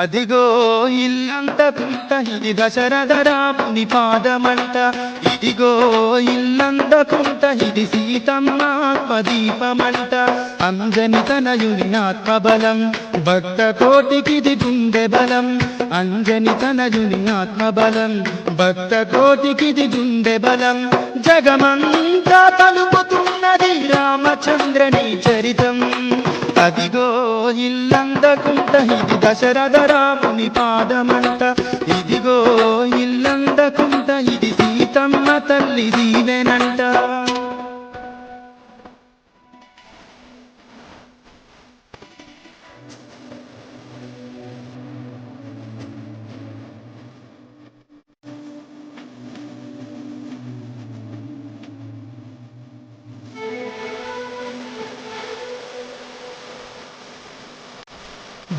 అదిగో ఇల్లంత పుట్ట ఇది దశరథ రాముని పాదమంట. ఇదిగో ఇల్లంత కుంట ఇది సీతమ్మ ఆత్మదీపమంట. అంజని తనయుని ఆత్మబలం భక్త కోటికిది గుండె బలం. అంజని తనయుని ఆత్మబలం భక్త కోటికిది గుండె బలం. జగమంతా తలుపుతున్నది రామచంద్రని చరితం. అదిగో ఇల్లందకుంట ఇది దశరథ రాముని పాదమంట. ఇదిగో ఇల్లందకుంట ఇది సీతమ్మ తల్లి దీవెనంట.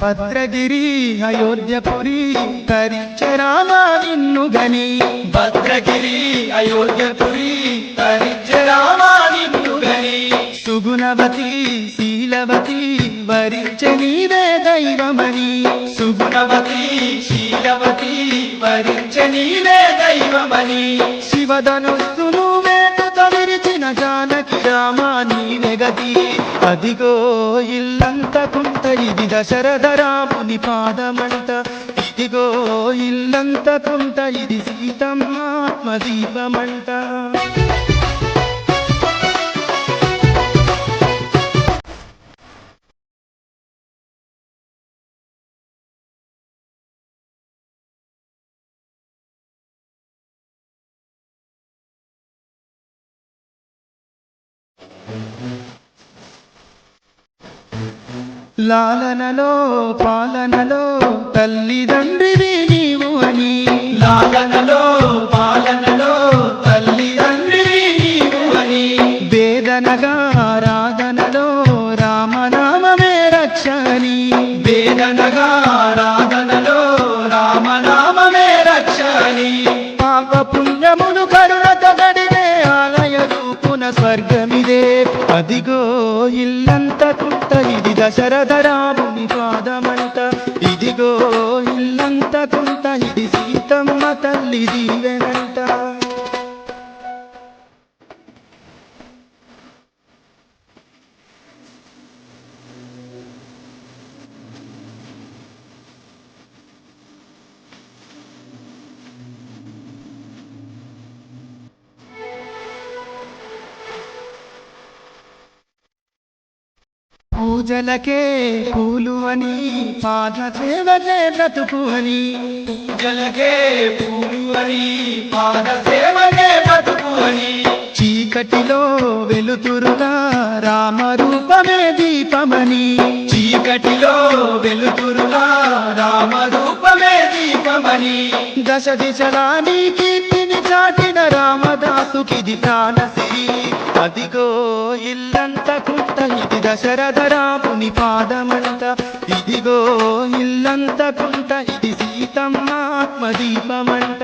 భద్రగిరి అయోధ్యపురి తరించరామ నిన్ను గని. భద్రగిరి అయోధ్యపురి తరించరామ నిన్ను గని. సుగుణవతి శీలవతి వరించ నీవే దైవమని సుగుణవతి శీలవతి వరించ నీవే దైవమని శివధనుస్సును వేటుత విరిచిన జానకి రామా నీవే గతి. అదిగో ఇల్లంత కుంట ఇది దశరథ రాముని పాదమంట. ఇదిగో ఇల్లంత కుంట ఇది సీతమ్మ ఆత్మదీపమంట. లాలనలో పాలనలో తల్లిదండ్రివి నీవు అని. లాలనలో పాలనలో తల్లిదండ్రి నీవు అని. వేదనగా రాధనలో అదిగో ఇల్లంత కుంట ఇది దశరథ రాముని పాదమంట. ఇదిగో ఇల్లంత కుంట ఇది సీతమ్మ తల్లి దీవెనంట. పూజలకే పూలు అని పాద సేవకే బ్రతుకు అని పూజలకే పూలు అని పాద సేవకే బతుకు అని చీకటిలో వెలుతురుగా రామరూపమే దీపమని. చీకటిలో వెలుతురులా రామరూపమే రామని దశ దిశలా నీ కీర్తిని చాటిన రామదాసుకిది ప్రాణశ్రీ అదిగో ఇల్లంత కుంట ఇది దశరథ రాముని పాదమంత. ఇదిగో ఇల్లంత కుంట ఇది సీతమ్మ ఆత్మదీపమంట.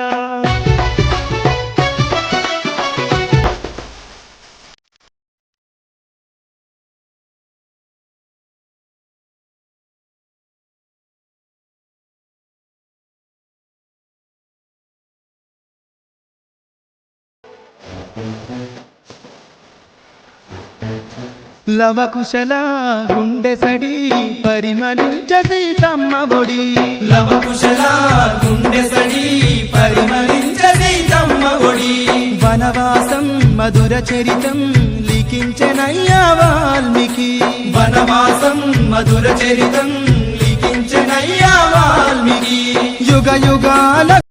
లవకుశల గుండె సడి పరిమళించ సీతమ్మ ఒడి. లవకుశల గుండె సడి పరిమళించది తమ్మ ఒడి. వనవాసం మధుర చరితం లిఖించనయ్యా వాల్మీకి. వనవాసం మధుర చరితం లిఖించనయ్యా వాల్మీకి. యుగ యుగాల